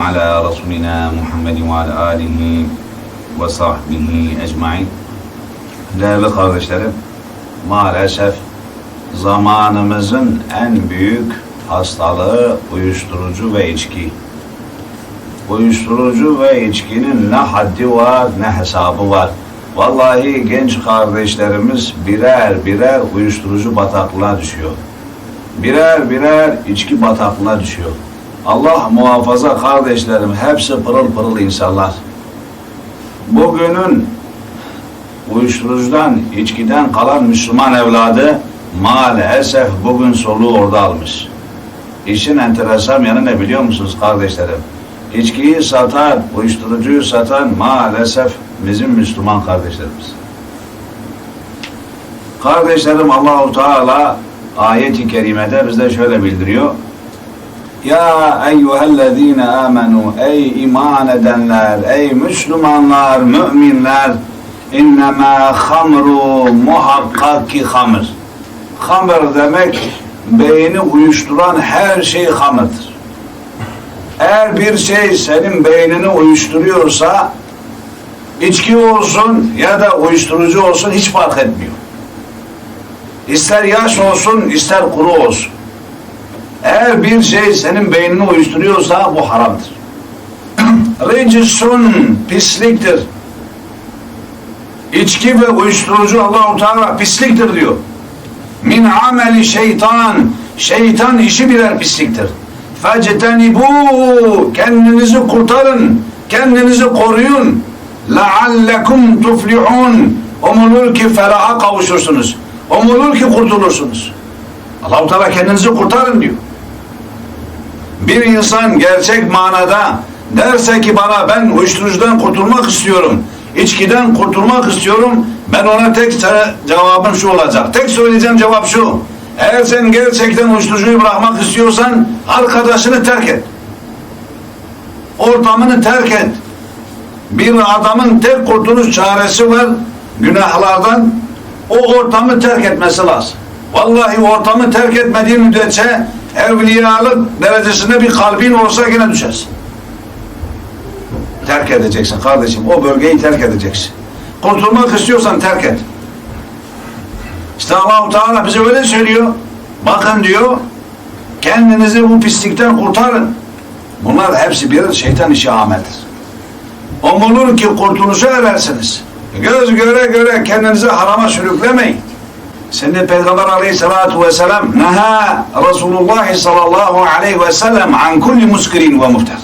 على رسولنا محمد وعلى آله ve sahbihi ecmain. Değerli kardeşlerim, maalesef zamanımızın en büyük hastalığı uyuşturucu ve içki. Uyuşturucu ve içkinin ne haddi var ne hesabı var. Vallahi genç kardeşlerimiz birer birer uyuşturucu bataklığına düşüyor. Birer birer içki bataklığına düşüyor. Allah muhafaza kardeşlerim hepsi pırıl pırıl insanlar. Bugünün uyuşturucudan, içkiden kalan Müslüman evladı maalesef bugün soluğu orada almış. İşin enteresan yanı ne biliyor musunuz kardeşlerim? İçkiyi satan, uyuşturucuyu satan maalesef bizim Müslüman kardeşlerimiz. Kardeşlerim Allahu Teala ayet-i kerimede bize şöyle bildiriyor. Ya eyyühellezine amenu ey iman edenler, ey Müslümanlar, müminler innema hamru muhakkak ki hamır. Hamır demek beyni uyuşturan her şey hamırdır. Eğer bir şey senin beynini uyuşturuyorsa içki olsun ya da uyuşturucu olsun hiç fark etmiyor. İster yaş olsun ister kuru olsun. Eğer bir şey senin beynini uyuşturuyorsa bu haramdır. Ricisun pisliktir. İçki ve uyuşturucu Allahu Teala pisliktir diyor. Min ameli şeytan şeytan işi birer pisliktir. Fectenibu kendinizi kurtarın, kendinizi koruyun. Leallekum tuflihun. Umulur ki feraha kavuşursunuz. Umulur ki kurtulursunuz. Allahu Teala kendinizi kurtarın diyor bir insan gerçek manada derse ki bana ben uyuşturucudan kurtulmak istiyorum, içkiden kurtulmak istiyorum, ben ona tek cevabım şu olacak. Tek söyleyeceğim cevap şu. Eğer sen gerçekten uyuşturucuyu bırakmak istiyorsan arkadaşını terk et. Ortamını terk et. Bir adamın tek kurtuluş çaresi var günahlardan. O ortamı terk etmesi lazım. Vallahi ortamı terk etmediği müddetçe evliyalık derecesinde bir kalbin olsa yine düşersin. Terk edeceksin kardeşim. O bölgeyi terk edeceksin. Kurtulmak istiyorsan terk et. İşte Allah-u Teala bize öyle söylüyor. Bakın diyor, kendinizi bu pislikten kurtarın. Bunlar hepsi bir şeytan işi ameldir. Umulur ki kurtuluşa erersiniz. Göz göre göre kendinizi harama sürüklemeyin. Senin Peygamber aleyhissalatu vesselam neha Resulullah sallallahu aleyhi ve sellem an kulli muskirin ve muhtar.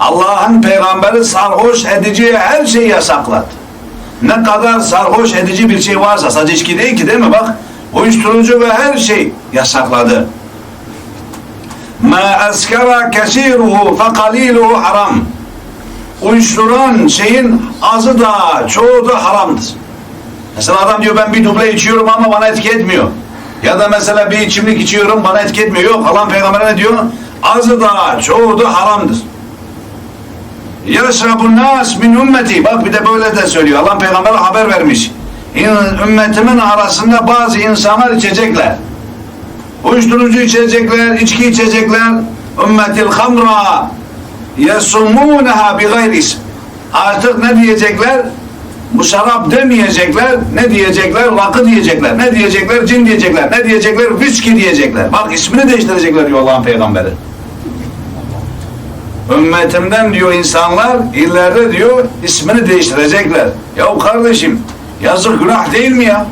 Allah'ın peygamberi sarhoş edici her şeyi yasakladı. Ne kadar sarhoş edici bir şey varsa sadece içki değil ki değil mi bak uyuşturucu ve her şey yasakladı. Ma eskara kesiruhu fe kaliluhu haram. Uyuşturan şeyin azı da çoğu da haramdır. Mesela adam diyor ben bir duble içiyorum ama bana etki etmiyor. Ya da mesela bir içimlik içiyorum bana etki etmiyor. Yok Allah peygamber ne diyor? Azı da çoğu da haramdır. Yaşrabun nas min ümmeti. Bak bir de böyle de söylüyor. Allah peygamber haber vermiş. Ümmetimin arasında bazı insanlar içecekler. Uyuşturucu içecekler, içki içecekler. Ümmetil hamra yesumuneha bi gayri. Artık ne diyecekler? Bu şarap demeyecekler, ne diyecekler? Rakı diyecekler, ne diyecekler? Cin diyecekler, ne diyecekler? Viski diyecekler. Bak ismini değiştirecekler diyor Allah'ın peygamberi. Ümmetimden diyor insanlar ileride diyor ismini değiştirecekler. Ya kardeşim yazık günah değil mi ya?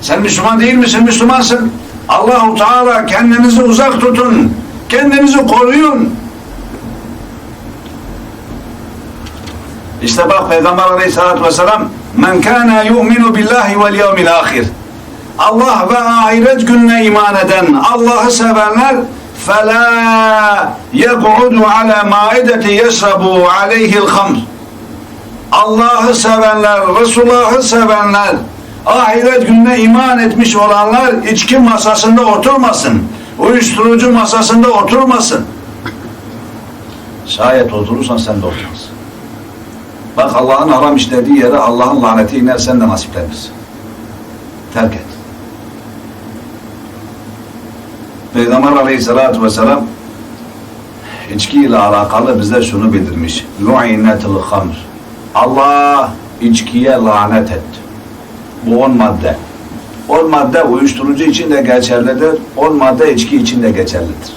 Sen Müslüman değil misin? Müslümansın. Allahu Teala kendinizi uzak tutun. Kendinizi koruyun. İşte bak Peygamber aleyhissalatü vesselam men kana yu'minu billahi vel yevmil ahir Allah ve ahiret gününe iman eden Allah'ı sevenler فَلَا يَقْعُدُ عَلَى مَائِدَةِ يَشْرَبُ عَلَيْهِ الْخَمْرِ Allah'ı sevenler, Resulullah'ı sevenler, ahiret gününe iman etmiş olanlar içki masasında oturmasın. Uyuşturucu masasında oturmasın. Şayet oturursan sen de oturmasın. Bak Allah'ın haram işlediği yere Allah'ın laneti iner sen de nasiplenirsin. Terk et. Peygamber aleyhissalatü vesselam içki ile alakalı bize şunu bildirmiş. Lu'inetul hamr. Allah içkiye lanet etti. Bu on madde. On madde uyuşturucu için de geçerlidir. On madde içki için de geçerlidir.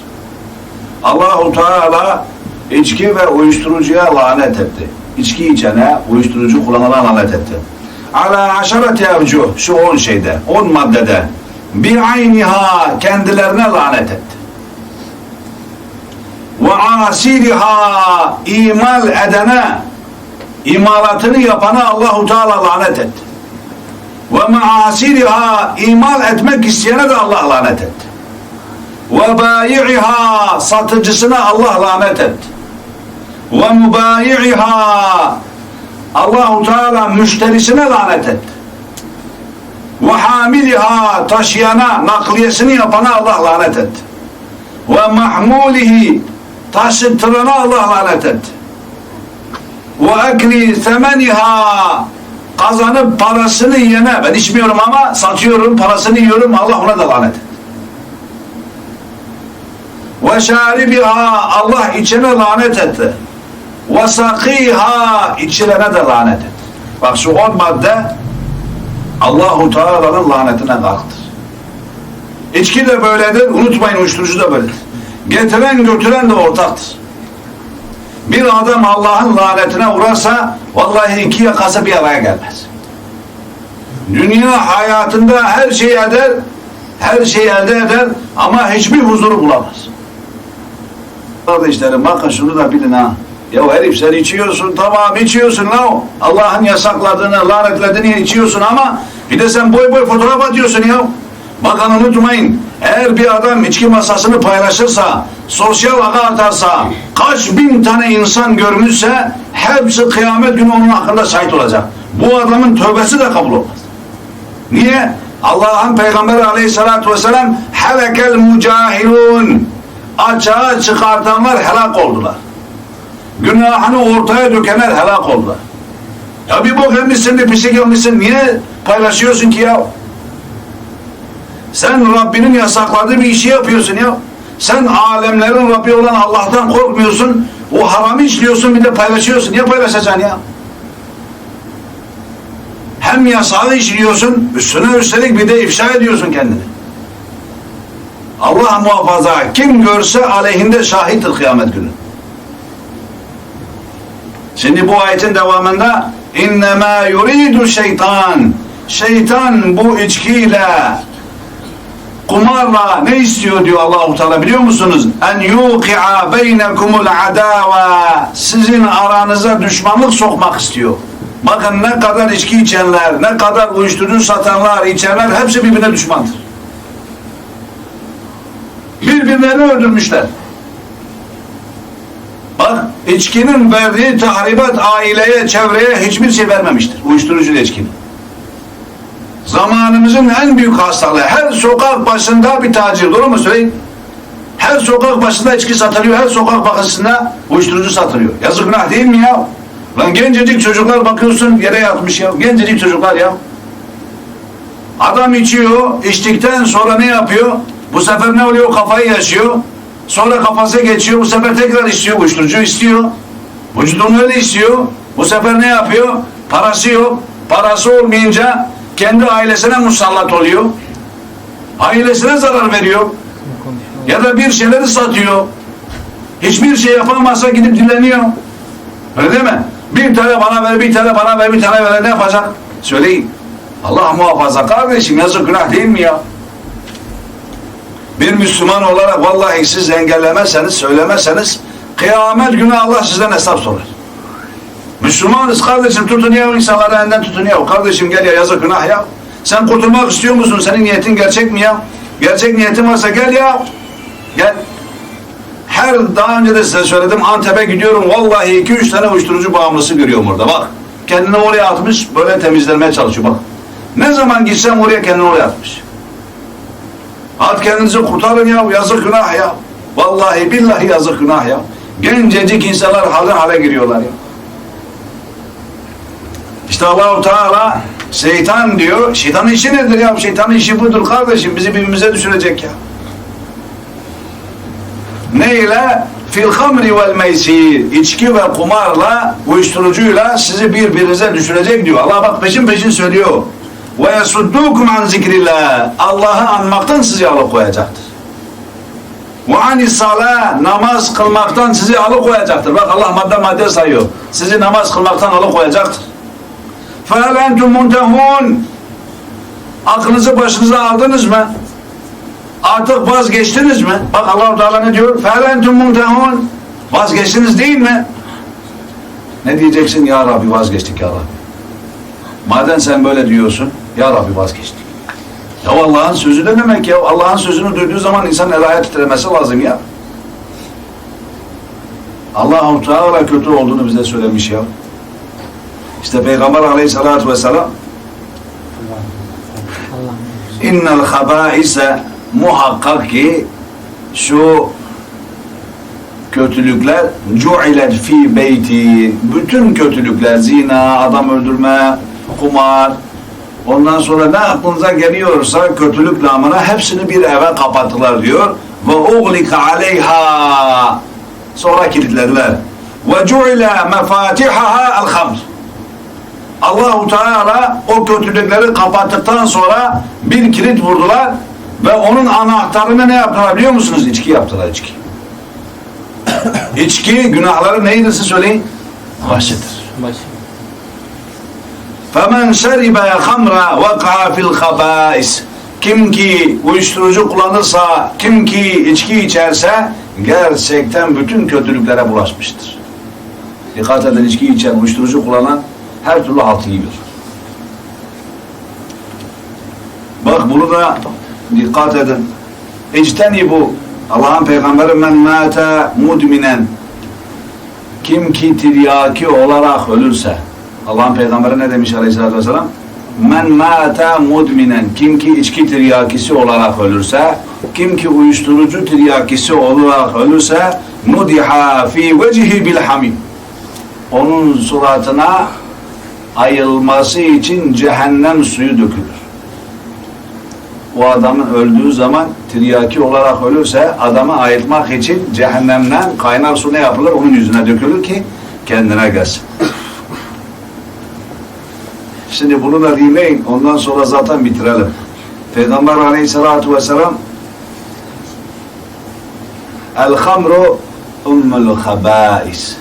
Allahu Teala içki ve uyuşturucuya lanet etti. İçki içene, uyuşturucu kullanana lanet etti. Ala aşareti evcuh, şu on şeyde, on maddede bir ayniha kendilerine lanet etti. Ve asiriha imal edene imalatını yapana Allahu Teala lanet etti. Ve maasiriha imal etmek isteyene de Allah lanet etti. Ve bayi'iha satıcısına Allah lanet etti. Ve mubayi'iha Allahu Teala müşterisine lanet etti. Ve hamiliha taşıyana, nakliyesini yapana Allah lanet etti. Ve mahmulihi taşıtırana Allah lanet etti. Ve ekli semeniha kazanıp parasını yiyene ben içmiyorum ama satıyorum parasını yiyorum Allah ona da lanet etti. Ve şaribiha Allah içene lanet etti. Sakiha içilene de lanet etti. Bak şu on madde Allahu Teala'nın lanetine kalktır. İçki de böyledir. Unutmayın uyuşturucu da böyledir. Getiren götüren de ortaktır. Bir adam Allah'ın lanetine uğrarsa vallahi iki yakası bir araya gelmez. Dünya hayatında her şeyi eder, her şeyi elde eder ama hiçbir huzuru bulamaz. Kardeşlerim bakın şunu da bilin ha. Ya herif sen içiyorsun tamam içiyorsun la Allah'ın yasakladığını, lanetlediğini içiyorsun ama bir de sen boy boy fotoğraf atıyorsun ya. Bakın unutmayın eğer bir adam içki masasını paylaşırsa, sosyal ağa atarsa, kaç bin tane insan görmüşse hepsi kıyamet günü onun hakkında şahit olacak. Bu adamın tövbesi de kabul olmaz. Niye? Allah'ın Peygamberi aleyhissalatü vesselam helekel mücahilun açığa çıkartanlar helak oldular. Günahını ortaya dökenler helak oldular. Ya bir bok yemişsin, bir pislik yemişsin. Niye paylaşıyorsun ki ya? Sen Rabbinin yasakladığı bir işi yapıyorsun ya. Sen alemlerin Rabbi olan Allah'tan korkmuyorsun. O haramı işliyorsun bir de paylaşıyorsun. Niye paylaşacaksın ya? Hem yasağı işliyorsun, üstüne üstelik bir de ifşa ediyorsun kendini. Allah muhafaza kim görse aleyhinde şahittir kıyamet günü. Şimdi bu ayetin devamında innema yuridu şeytan şeytan bu içkiyle kumarla ne istiyor diyor Allahu Teala biliyor musunuz? En yuqi'a beynekumul adava sizin aranıza düşmanlık sokmak istiyor. Bakın ne kadar içki içenler, ne kadar uyuşturucu satanlar, içenler hepsi birbirine düşmandır. Birbirlerini öldürmüşler. Bak içkinin verdiği tahribat aileye, çevreye hiçbir şey vermemiştir. Uyuşturucu ile içkinin. Zamanımızın en büyük hastalığı. Her sokak başında bir tacir. Doğru mu söyleyin? Her sokak başında içki satılıyor. Her sokak başında uyuşturucu satılıyor. Yazık günah değil mi ya? Lan gencecik çocuklar bakıyorsun yere yatmış ya. Gencecik çocuklar ya. Adam içiyor. içtikten sonra ne yapıyor? Bu sefer ne oluyor? Kafayı yaşıyor. Sonra kafası geçiyor. Bu sefer tekrar istiyor. Uyuşturucu istiyor. Vücudunu öyle istiyor. Bu sefer ne yapıyor? Parası yok. Parası olmayınca kendi ailesine musallat oluyor. Ailesine zarar veriyor. Ya da bir şeyleri satıyor. Hiçbir şey yapamazsa gidip dinleniyor. Öyle değil mi? Bir tane bana ver, bir tane bana ver, bir tane ver ne yapacak? Söyleyin. Allah muhafaza kardeşim yazık günah değil mi ya? Bir Müslüman olarak vallahi siz engellemezseniz, söylemezseniz kıyamet günü Allah sizden hesap sorar. Müslümanız kardeşim tutunuyor insanları elinden tutunuyor. Kardeşim gel ya yazık günah ya. Sen kurtulmak istiyor musun? Senin niyetin gerçek mi ya? Gerçek niyetin varsa gel ya. Gel. Her daha önce de size söyledim Antep'e gidiyorum. Vallahi iki üç tane uyuşturucu bağımlısı görüyorum orada. Bak. Kendini oraya atmış. Böyle temizlemeye çalışıyor. Bak. Ne zaman gitsem oraya kendini oraya atmış. At kendinizi kurtarın ya. Yazık günah ya. Vallahi billahi yazık günah ya. Gencecik insanlar hale hale giriyorlar ya. İşte Allahu Teala şeytan diyor. Şeytanın işi nedir ya? Şeytanın işi budur kardeşim. Bizi birbirimize düşürecek ya. Ne ile? fil hamri vel meysir içki ve kumarla uyuşturucuyla sizi birbirinize düşürecek diyor. Allah bak peşin peşin söylüyor ve yesuddukum an zikrillah. Allah'ı anmaktan sizi alıkoyacaktır. Ve ani salah namaz kılmaktan sizi alıkoyacaktır. Bak Allah madde madde sayıyor. Sizi namaz kılmaktan alıkoyacaktır. Fel entum muntehun. Aklınızı başınıza aldınız mı? Artık vazgeçtiniz mi? Bak Allah Teala ne diyor? Fel entum muntehun. Vazgeçtiniz değil mi? Ne diyeceksin ya Rabbi vazgeçtik ya Rabbi. Madem sen böyle diyorsun, ya Rabbi vazgeçtik. Ya Allah'ın sözü ne demek ya? Allah'ın sözünü duyduğu zaman insan el ayağı titremesi lazım ya. Allah-u Teala kötü olduğunu bize söylemiş ya. İşte Peygamber aleyhissalatü vesselam innel habaise muhakkak ki şu kötülükler cu'ilet fi beyti bütün kötülükler zina, adam öldürme, kumar ondan sonra ne aklınıza geliyorsa kötülük namına hepsini bir eve kapattılar diyor ve uglika aleyha sonra kilitlediler ve cu'ile mefatihaha el hamr Allahu Teala o kötülükleri kapattıktan sonra bir kilit vurdular ve onun anahtarını ne yaptılar biliyor musunuz? İçki yaptılar içki. içki günahları neydi siz söyleyin? Başıdır. Başı. فَمَنْ شَرِبَ خَمْرَ وَقَعَ فِي الْخَبَائِسِ Kim ki uyuşturucu kullanırsa, kim ki içki içerse gerçekten bütün kötülüklere bulaşmıştır. Dikkat edin içki içen, uyuşturucu kullanan her türlü haltı yiyor. Bak bunu da dikkat edin. İcteni bu. Allah'ın peygamberi men mâte mudminen kim ki tiryaki olarak ölürse Allah'ın peygamberi ne demiş aleyhissalatü vesselam? Men mâte mudminen kim ki içki tiryakisi olarak ölürse kim ki uyuşturucu tiryakisi olarak ölürse nudiha fi vecihi bil hamim onun suratına ayılması için cehennem suyu dökülür. O adamın öldüğü zaman tiryaki olarak ölürse adamı ayıltmak için cehennemden kaynar su ne yapılır? Onun yüzüne dökülür ki kendine gelsin. Şimdi bunu da dinleyin. Ondan sonra zaten bitirelim. Peygamber aleyhissalatu vesselam El hamru ummul habais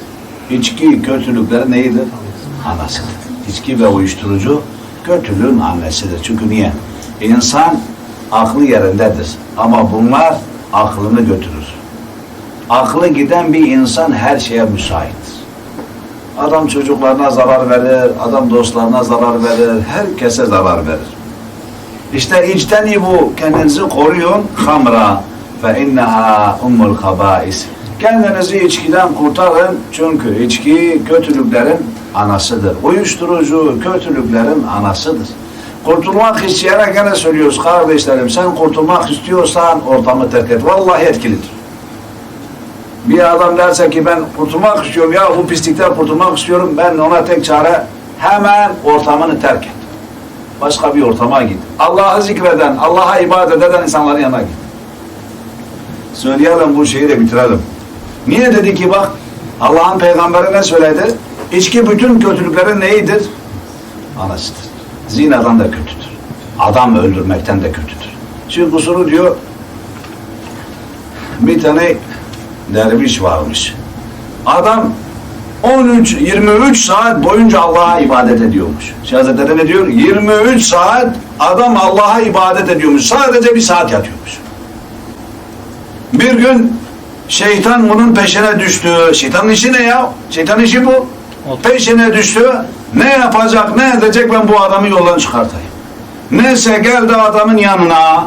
İçki kötülükleri neydir? Anasıdır. İçki ve uyuşturucu kötülüğün annesidir. Çünkü niye? İnsan aklı yerindedir. Ama bunlar aklını götürür. Aklı giden bir insan her şeye müsaittir. Adam çocuklarına zarar verir, adam dostlarına zarar verir, herkese zarar verir. İşte içteni bu, kendinizi koruyun, hamra ve inneha ummul habais. Kendinizi içkiden kurtarın çünkü içki kötülüklerin anasıdır. Uyuşturucu kötülüklerin anasıdır. Kurtulmak isteyene gene söylüyoruz kardeşlerim sen kurtulmak istiyorsan ortamı terk et. Vallahi etkilidir. Bir adam derse ki ben kurtulmak istiyorum ya bu pislikten kurtulmak istiyorum ben ona tek çare hemen ortamını terk et. Başka bir ortama git. Allah'ı zikreden, Allah'a ibadet eden insanların yanına git. Söyleyelim bu şeyi de bitirelim. Niye dedi ki bak Allah'ın peygamberi ne söyledi? İçki bütün kötülüklerin neyidir? Anasıdır. Zinadan da kötüdür. Adam öldürmekten de kötüdür. Şimdi kusuru diyor bir tane derviş varmış. Adam 13 23 saat boyunca Allah'a ibadet ediyormuş. Şeyh Hazretleri ne diyor? 23 saat adam Allah'a ibadet ediyormuş. Sadece bir saat yatıyormuş. Bir gün şeytan bunun peşine düştü. Şeytanın işi ne ya? Şeytanın işi bu. Peşine düştü. Ne yapacak, ne edecek ben bu adamı yoldan çıkartayım. Neyse geldi adamın yanına.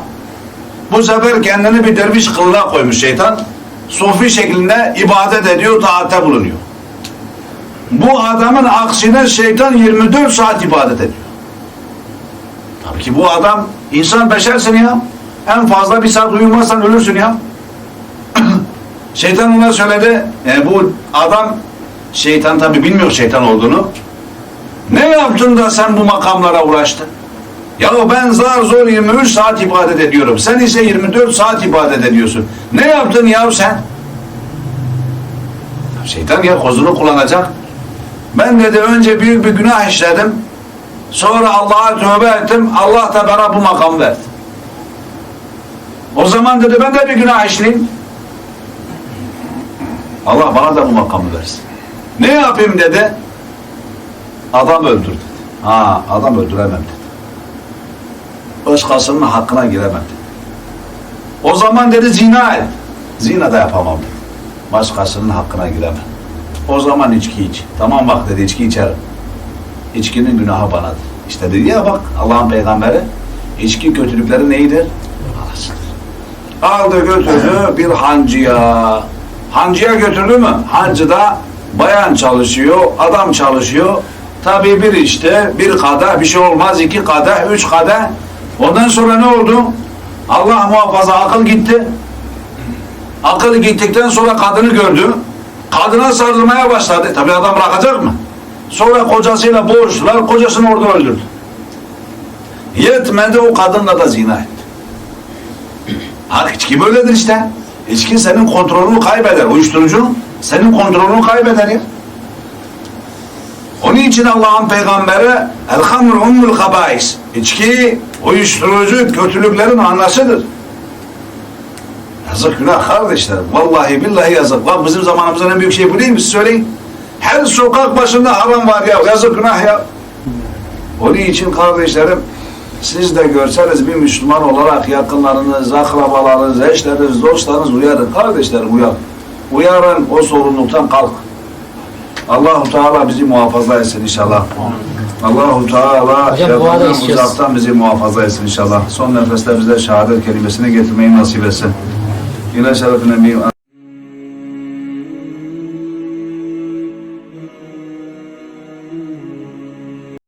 Bu sefer kendini bir derviş kılına koymuş şeytan. Sufi şeklinde ibadet ediyor, taatte bulunuyor. Bu adamın aksine şeytan 24 saat ibadet ediyor. Tabii ki bu adam insan beşersin ya. En fazla bir saat uyumazsan ölürsün ya. şeytan ona söyledi. E, bu adam şeytan tabii bilmiyor şeytan olduğunu. Ne yaptın da sen bu makamlara ulaştın? Ya ben zar zor 23 saat ibadet ediyorum. Sen ise 24 saat ibadet ediyorsun. Ne yaptın ya sen? Şeytan ya kozunu kullanacak. Ben dedi önce büyük bir günah işledim. Sonra Allah'a tövbe ettim. Allah da bana bu makam verdi. O zaman dedi ben de bir günah işleyeyim. Allah bana da bu makamı versin. Ne yapayım dedi. Adam öldür dedi. Ha adam öldüremem dedi. Başkasının hakkına giremem dedi. O zaman dedi zina et. Zina da yapamam dedi. Başkasının hakkına giremem. O zaman içki iç. Tamam bak dedi içki içerim. İçkinin günahı banadır. İşte dedi ya bak Allah'ın peygamberi içki kötülükleri neydir? Arasıdır. Aldı götürdü bir hancıya. Hancıya götürdü mü? Hancıda bayan çalışıyor, adam çalışıyor. Tabii bir işte bir kadeh bir şey olmaz, iki kadeh, üç kadeh. Ondan sonra ne oldu? Allah muhafaza akıl gitti. Akıl gittikten sonra kadını gördü. Kadına sarılmaya başladı. Tabii adam bırakacak mı? Sonra kocasıyla boğuştular. Kocasını orada öldürdü. Yetmedi o kadınla da zina etti. Ha içki böyledir işte. İçki senin kontrolünü kaybeder. Uyuşturucu senin kontrolünü kaybeder ya. İçin Allah'ın peygamberi El hamr ummul habais. İçki uyuşturucu kötülüklerin anasıdır. Yazık günah kardeşlerim. Vallahi billahi yazık. Bak bizim zamanımızın en büyük şey bu değil mi? Siz söyleyin. Her sokak başında haram var ya. Yazık günah ya. Onun için kardeşlerim siz de görseniz bir Müslüman olarak yakınlarınız, akrabalarınız, eşleriniz, dostlarınız uyarın. Kardeşlerim uyarın. Uyarın o sorumluluktan kalk. Allahu Teala bizi muhafaza etsin inşallah. Allahu Teala yakından uzaktan bizi muhafaza etsin inşallah. Son nefeste bize şehadet kelimesini getirmeyi nasip etsin. İle şerefine.